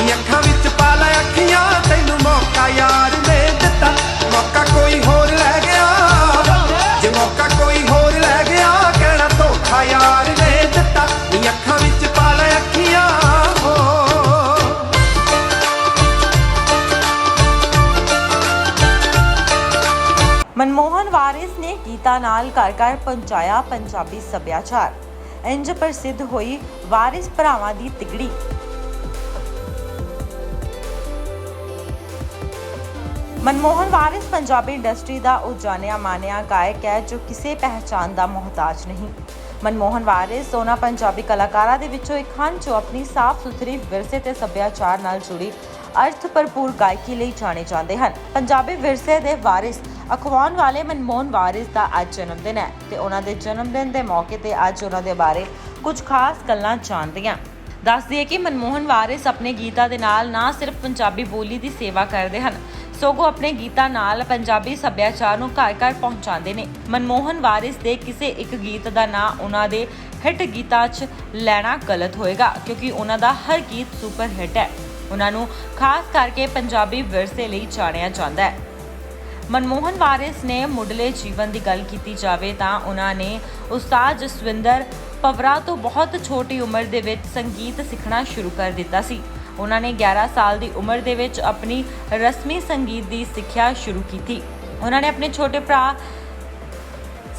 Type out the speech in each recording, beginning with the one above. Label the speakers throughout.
Speaker 1: ਨੀ ਅੱਖਾਂ ਵਿੱਚ ਪਾ ਲੈ ਅੱਖੀਆਂ, ਤੈਨੂੰ ਮੌਕਾ ਯਾਰ ਨੇ ਦਿੱਤਾ। ਮੌਕਾ ਕੋਈ ਹੋਰ ਲੈ ਗਿਆ। ਜੇ ਮੌਕਾ ਕੋਈ ਹੋਰ ਲੈ ਗਿਆ, ਕਹਿਣਾ ਧੋਖਾ ਯਾਰ ਨੇ ਦਿੱਤਾ। ਨੀ ਅੱਖਾਂ ਵਿੱਚ ਪਾ ਲੈ ਅੱਖੀਆਂ
Speaker 2: ਮਨਮੋਹਨ ਵਾਰਿਸ ਨੇ ਗੀਤਾ ਨਾਲ ਘਰ ਘਰ ਪਹੁੰਚਾਇਆ ਪੰਜਾਬੀ ਸੱਭਿਆਚਾਰ। ਇੰਜ ਪ੍ਰਸਿੱਧ ਹੋਈ ਵਾਰਿਸ ਭਰਾਵਾਂ ਦੀ ਤਿਗੜੀ। ਮਨਮੋਹਨ ਵਾਰਿਸ ਪੰਜਾਬੀ ਇੰਡਸਟਰੀ ਦਾ ਉਹ ਜਾਣਿਆ ਮਾਨਿਆ ਗਾਇਕ ਹੈ ਜੋ ਕਿਸੇ ਪਹਿਚਾਨ ਦਾ ਮੁਹਤਾਜ ਨਹੀਂ। ਮਨਮੋਹਨ ਵਾਰਿਸ ਉਹਨਾਂ ਪੰਜਾਬੀ ਕਲਾਕਾਰਾਂ ਦੇ ਵਿੱਚੋਂ ਇੱਕ ਹਨ ਜੋ ਆਪਣੀ ਸਾਫ਼ ਸੁਥਰੀ ਵਿਰਸੇ ਤੇ ਸੱਭਿਆਚਾਰ ਨਾਲ ਜੁੜੀ ਅਰਥ ਭਰਪੂਰ ਗਾਇਕੀ ਲਈ ਜਾਣੇ ਜਾਂਦੇ ਹਨ। ਪੰਜਾਬੀ ਵਿਰਸੇ ਦੇ ਵਾਰਿਸ ਅਖਵਾਉਣ ਵਾਲੇ ਮਨਮੋਹਨ ਵਾਰਿਸ ਦਾ ਅੱਜ ਜਨਮ ਦਿਨ ਹੈ ਤੇ ਉਹਨਾਂ ਦੇ ਜਨਮ ਦਿਨ ਦੇ ਮੌਕੇ ਤੇ ਅੱਜ ਉਹਨਾਂ ਦੇ ਬਾਰੇ ਕੁਝ ਖਾਸ ਗੱਲਾਂ ਜਾਣਦੇ ਹਾਂ ਦੱਸ ਦਈਏ ਕਿ ਮਨਮੋਹਨ ਵਾਰਿਸ ਆਪਣੇ ਗੀਤਾਂ ਦੇ ਨਾਲ ਨਾ ਸਿਰਫ ਪੰਜਾਬੀ ਬੋਲੀ ਦੀ ਸੇਵਾ ਕਰਦੇ ਹਨ ਸਗੋਂ ਆਪਣੇ ਗੀਤਾਂ ਨਾਲ ਪੰਜਾਬੀ ਸੱਭਿਆਚਾਰ ਨੂੰ ਘਰ ਘਰ ਪਹੁੰਚਾਉਂਦੇ ਨੇ। ਮਨਮੋਹਨ ਵਾਰਿਸ ਦੇ ਕਿਸੇ ਇੱਕ ਗੀਤ ਦਾ ਨਾਂ ਉਹਨਾਂ ਦੇ ਹਿੱਟ ਗੀਤਾਂ 'ਚ ਲੈਣਾ ਗਲਤ ਹੋਏਗਾ, ਕਿਉਂਕਿ ਉਹਨਾਂ ਦਾ ਹਰ ਗੀਤ ਸੁਪਰ ਹਿੱਟ ਹੈ। ਉਹਨਾਂ ਨੂੰ ਖਾਸ ਕਰਕੇ ਪੰਜਾਬੀ ਵਿਰਸੇ ਲਈ ਜਾਣਿਆ ਜਾਂਦਾ ਹੈ। ਮਨਮੋਹਨ ਵਾਰਿਸ ਨੇ ਮੁੱਢਲੇ ਜੀਵਨ ਦੀ ਗੱਲ ਕੀਤੀ ਜਾਵੇ ਤਾਂ ਉਹਨਾਂ ਨੇ ਉਸਤਾਦ ਜਸਵਿੰਦਰ ਪਵਰਾ ਤੋਂ ਬਹੁਤ ਛੋਟੀ ਉਮਰ ਦੇ ਵਿੱਚ ਸੰਗੀਤ ਸਿੱਖਣਾ ਸ਼ੁਰੂ ਕਰ ਦਿੱਤਾ ਸੀ। ਉਹਨਾਂ ਨੇ 11 ਸਾਲ ਦੀ ਉਮਰ ਦੇ ਵਿੱਚ ਆਪਣੀ ਰਸਮੀ ਸੰਗੀਤ ਦੀ ਸਿੱਖਿਆ ਸ਼ੁਰੂ ਕੀਤੀ। ਉਹਨਾਂ ਨੇ ਆਪਣੇ ਛੋਟੇ ਭਰਾ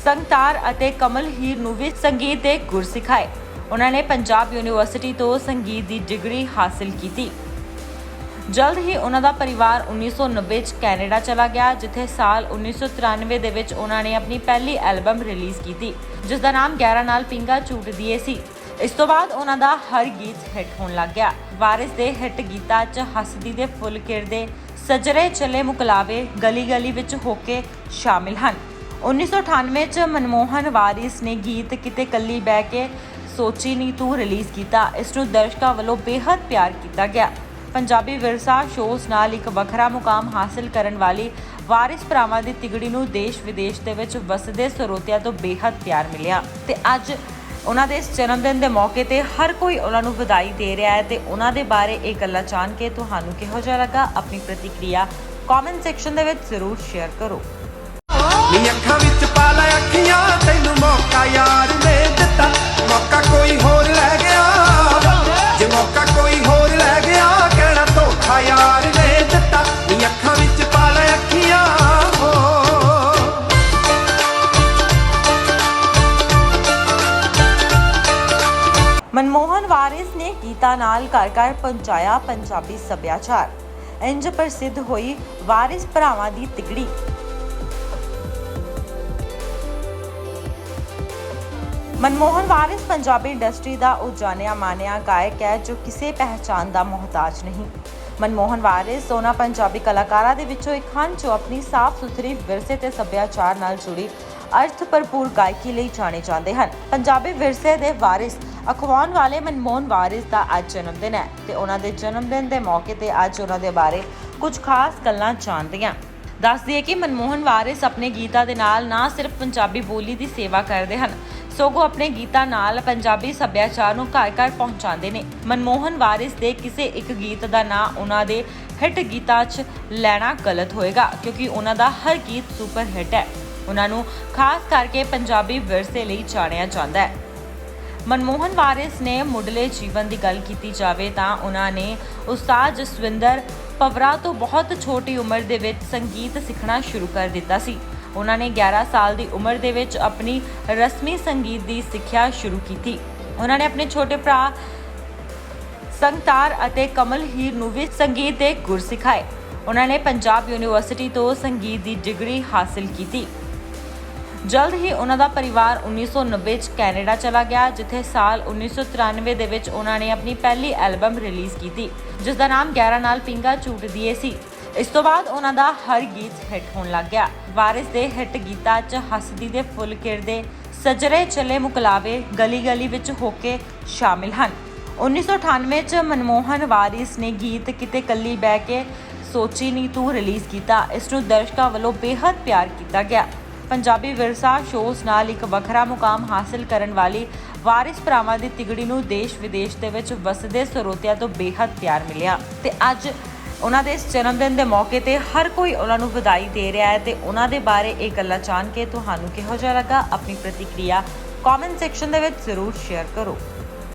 Speaker 2: ਸੰਗਤਾਰ ਅਤੇ ਕਮਲ ਹੀਰ ਨੂੰ ਵੀ ਸੰਗੀਤ ਦੇ ਗੁਰ ਸਿਖਾਏ। ਉਹਨਾਂ ਨੇ ਪੰਜਾਬ ਯੂਨੀਵਰਸਿਟੀ ਤੋਂ ਸੰਗੀਤ ਦੀ ਡਿਗਰੀ ਹਾਸਲ ਕੀਤੀ। ਜਲਦ ਹੀ ਉਹਨਾਂ ਦਾ ਪਰਿਵਾਰ 1990 ਚ ਕੈਨੇਡਾ ਚਲਾ ਗਿਆ, ਜਿੱਥੇ ਸਾਲ 1993 ਦੇ ਵਿੱਚ ਉਹਨਾਂ ਨੇ ਆਪਣੀ ਪਹਿਲੀ ਐਲਬਮ ਰਿਲੀਜ਼ ਕੀਤੀ ਜਿਸ ਦਾ ਨਾਮ 11 ਨਾਲ ਪਿੰਗਾ ਝੂਟ ਦੀਏ ਸੀ। ਇਸ ਤੋਂ ਬਾਅਦ ਉਹਨਾਂ ਦਾ ਹਰ ਗੀਤ ਹਿੱਟ ਹੋਣ ਲੱਗ ਗਿਆ। ਵਾਰਿਸ ਦੇ ਹਿੱਟ ਗੀਤਾਂ 'ਚ ਹਸਦੀ ਦੇ ਫੁੱਲ ਕਿਰਦੇ, ਸਜਰੇ ਚਲੇ ਮੁਕਲਾਵੇ ਗਲੀ ਗਲੀ ਵਿੱਚ ਹੋ ਕੇ ਸ਼ਾਮਿਲ ਹਨ। 1998 'ਚ ਮਨਮੋਹਨ ਵਾਰਿਸ ਨੇ ਗੀਤ ਕਿਤੇ ਕੱਲੀ ਬਹਿ ਕੇ ਸੋਚੀ ਨਹੀਂ ਤੂੰ ਰਿਲੀਜ਼ ਕੀਤਾ। ਇਸ ਨੂੰ ਦਰਸ਼ਕਾਂ ਵੱਲੋਂ ਬੇਹੱਦ ਪਿਆਰ ਕੀਤਾ ਗਿਆ। ਪੰਜਾਬੀ ਵਿਰਸਾ ਸ਼ੋਜ਼ ਨਾਲ ਇੱਕ ਵੱਖਰਾ ਮੁਕਾਮ ਹਾਸਲ ਕਰਨ ਵਾਲੀ ਵਾਰਿਸ ਭਰਾਵਾਂ ਦੀ ਤਿਗੜੀ ਨੂੰ ਦੇਸ਼ ਵਿਦੇਸ਼ ਦੇ ਵਿੱਚ ਵਸਦੇ ਸਰੋਤਿਆਂ ਤੋਂ ਬੇਹੱਦ ਪਿਆਰ ਮਿਲਿਆ। ਤੇ ਅੱਜ ਉਹਨਾਂ ਦੇ ਇਸ ਜਨਮ ਦਿਨ ਦੇ ਮੌਕੇ ਤੇ ਹਰ ਕੋਈ ਉਹਨਾਂ ਨੂੰ ਵਧਾਈ ਦੇ ਰਿਹਾ ਹੈ ਤੇ ਉਹਨਾਂ ਦੇ ਬਾਰੇ ਇਹ ਗੱਲਾਂ ਜਾਣ ਕੇ ਤੁਹਾਨੂੰ ਕਿਹੋ ਜਿਹਾ ਲੱਗਾ, ਆਪਣੀ ਪ੍ਰਤੀਕਿਰਿਆ ਕਮੈਂਟ ਸੈਕਸ਼ਨ ਦੇ ਵਿੱਚ ਜ਼ਰੂਰ ਸ਼ੇਅਰ ਕਰੋ।
Speaker 1: ਨੀ ਅੱਖਾਂ ਵਿੱਚ
Speaker 2: ਵਾਰਿਸ ਨੇ ਗੀਤਾ ਨਾਲ ਘਰ ਘਰ ਪਹੁੰਚਾਇਆ ਪੰਜਾਬੀ ਸੱਭਿਆਚਾਰ। ਇੰਜ ਪ੍ਰਸਿੱਧ ਹੋਈ ਵਾਰਿਸ ਭਰਾਵਾਂ ਦੀ ਤਿਗੜੀ। ਮਨਮੋਹਨ ਵਾਰਿਸ ਪੰਜਾਬੀ ਇੰਡਸਟਰੀ ਦਾ ਉਹ ਜਾਣਿਆ ਮਾਨਿਆ ਗਾਇਕ ਹੈ ਜੋ ਕਿਸੇ ਪਹਿਚਾਨ ਦਾ ਮੁਹਤਾਜ ਨਹੀਂ। ਮਨਮੋਹਨ ਵਾਰਿਸ ਉਹਨਾਂ ਪੰਜਾਬੀ ਕਲਾਕਾਰਾਂ ਦੇ ਵਿੱਚੋਂ ਇੱਕ ਹਨ ਜੋ ਆਪਣੀ ਸਾਫ਼ ਸੁਥਰੀ ਵਿਰਸੇ ਤੇ ਸੱਭਿਆਚਾਰ ਨਾਲ ਜੁੜੀ ਅਰਥ ਭਰਪੂਰ ਗਾਇਕੀ ਲਈ ਜਾਣੇ ਜਾਂਦੇ ਹਨ। ਪੰਜਾਬੀ ਵਿਰਸੇ ਦੇ ਵਾਰਿਸ, ਅਖਵਾਉਣ ਵਾਲੇ ਮਨਮੋਹਨ ਵਾਰਿਸ ਦਾ ਅੱਜ ਜਨਮ ਦਿਨ ਹੈ ਤੇ ਉਹਨਾਂ ਦੇ ਜਨਮ ਦਿਨ ਦੇ ਮੌਕੇ ਤੇ ਅੱਜ ਉਹਨਾਂ ਦੇ ਬਾਰੇ ਕੁਝ ਖਾਸ ਗੱਲਾਂ ਜਾਣਦੇ ਹਾਂ ਦੱਸ ਦਈਏ ਕਿ ਮਨਮੋਹਨ ਵਾਰਿਸ ਆਪਣੇ ਗੀਤਾਂ ਦੇ ਨਾਲ ਨਾ ਸਿਰਫ ਪੰਜਾਬੀ ਬੋਲੀ ਦੀ ਸੇਵਾ ਕਰਦੇ ਹਨ, ਸਗੋਂ ਆਪਣੇ ਗੀਤਾਂ ਨਾਲ ਪੰਜਾਬੀ ਸੱਭਿਆਚਾਰ ਨੂੰ ਘਰ ਘਰ ਪਹੁੰਚਾਉਂਦੇ ਨੇ। ਮਨਮੋਹਨ ਵਾਰਿਸ ਦੇ ਕਿਸੇ ਇੱਕ ਗੀਤ ਦਾ ਨਾਂ ਉਹਨਾਂ ਦੇ ਹਿੱਟ ਗੀਤਾਂ 'ਚ ਲੈਣਾ ਗਲਤ ਹੋਏਗਾ, ਕਿਉਂਕਿ ਉਹਨਾਂ ਦਾ ਹਰ ਗੀਤ ਸੁਪਰ ਹਿੱਟ ਹੈ। ਉਹਨਾਂ ਨੂੰ ਖਾਸ ਕਰਕੇ ਪੰਜਾਬੀ ਵਿਰਸੇ ਲਈ ਜਾਣਿਆ ਜਾਂਦਾ ਹੈ। ਮਨਮੋਹਨ ਵਾਰਿਸ ਨੇ ਮੁੱਢਲੇ ਜੀਵਨ ਦੀ ਗੱਲ ਕੀਤੀ ਜਾਵੇ ਤਾਂ ਉਹਨਾਂ ਨੇ ਉਸਤਾਦ ਜਸਵਿੰਦਰ ਪਵਰਾ ਤੋਂ ਬਹੁਤ ਛੋਟੀ ਉਮਰ ਦੇ ਵਿੱਚ ਸੰਗੀਤ ਸਿੱਖਣਾ ਸ਼ੁਰੂ ਕਰ ਦਿੱਤਾ ਸੀ। ਉਹਨਾਂ ਨੇ 11 ਸਾਲ ਦੀ ਉਮਰ ਦੇ ਵਿੱਚ ਆਪਣੀ ਰਸਮੀ ਸੰਗੀਤ ਦੀ ਸਿੱਖਿਆ ਸ਼ੁਰੂ ਕੀਤੀ। ਉਹਨਾਂ ਨੇ ਆਪਣੇ ਛੋਟੇ ਭਰਾ ਸੰਗਤਾਰ ਅਤੇ ਕਮਲ ਹੀਰ ਨੂੰ ਵੀ ਸੰਗੀਤ ਦੇ ਗੁਰ ਸਿਖਾਏ। ਉਹਨਾਂ ਨੇ ਪੰਜਾਬ ਯੂਨੀਵਰਸਿਟੀ ਤੋਂ ਸੰਗੀਤ ਦੀ ਡਿਗਰੀ ਹਾਸਲ ਕੀਤੀ। ਜਲਦ ਹੀ ਉਹਨਾਂ ਦਾ ਪਰਿਵਾਰ 1990 ਚ ਕੈਨੇਡਾ ਚਲਾ ਗਿਆ, ਜਿੱਥੇ ਸਾਲ 1993 ਦੇ ਵਿੱਚ ਉਹਨਾਂ ਨੇ ਆਪਣੀ ਪਹਿਲੀ ਐਲਬਮ ਰਿਲੀਜ਼ ਕੀਤੀ, ਜਿਸ ਦਾ ਨਾਮ 11 ਨਾਲ ਪਿੰਗਾ ਝੂਟ ਦੀਏ ਸੀ। ਇਸ ਤੋਂ ਬਾਅਦ ਉਹਨਾਂ ਦਾ ਹਰ ਗੀਤ ਹਿੱਟ ਹੋਣ ਲੱਗ ਗਿਆ। ਵਾਰਿਸ ਦੇ ਹਿੱਟ ਗੀਤਾਂ 'ਚ ਹੱਸਦੀ ਦੇ ਫੁੱਲ ਕਿਰਦੇ ਸਜਰੇ ਚਲੇ ਮੁਕਲਾਵੇ ਗਲੀ ਗਲੀ ਵਿੱਚ ਹੋ ਕੇ ਸ਼ਾਮਿਲ ਹਨ। 1998 ਚ ਮਨਮੋਹਨ ਵਾਰਿਸ ਨੇ ਗੀਤ ਕਿਤੇ ਕੱਲੀ ਬਹਿ ਕੇ ਸੋਚੀ ਨਹੀਂ ਤੂੰ ਰਿਲੀਜ਼ ਕੀਤਾ, ਇਸ ਨੂੰ ਦਰਸ਼ਕਾਂ ਵੱਲੋਂ ਬੇहद ਪਿਆਰ ਕੀਤਾ ਗਿਆ। ਪੰਜਾਬੀ ਵਿਰਸਾ ਸ਼ੋਜ਼ ਨਾਲ ਇੱਕ ਵੱਖਰਾ ਮੁਕਾਮ ਹਾਸਲ ਕਰਨ ਵਾਲੀ ਵਾਰਿਸ ਭਰਾਵਾਂ ਦੀ ਤਿਗੜੀ ਨੂੰ ਦੇਸ਼ ਵਿਦੇਸ਼ ਦੇ ਵਿੱਚ ਵਸਦੇ ਸਰੋਤਿਆਂ ਤੋਂ ਬੇਹੱਦ ਪਿਆਰ ਮਿਲਿਆ। ਤੇ ਅੱਜ ਉਹਨਾਂ ਦੇ ਇਸ ਜਨਮ ਦਿਨ ਦੇ ਮੌਕੇ ਤੇ ਹਰ ਕੋਈ ਉਹਨਾਂ ਨੂੰ ਵਧਾਈ ਦੇ ਰਿਹਾ ਹੈ ਤੇ ਉਹਨਾਂ ਦੇ ਬਾਰੇ ਇਹ ਗੱਲਾਂ ਜਾਣ ਕੇ ਤੁਹਾਨੂੰ ਕਿਹੋ ਜਿਹਾ ਲੱਗਾ? ਆਪਣੀ ਪ੍ਰਤੀਕਿਰਿਆ ਕਮੈਂਟ ਸੈਕਸ਼ਨ ਦੇ ਵਿੱਚ ਜ਼ਰੂਰ ਸ਼ੇਅਰ ਕਰੋ।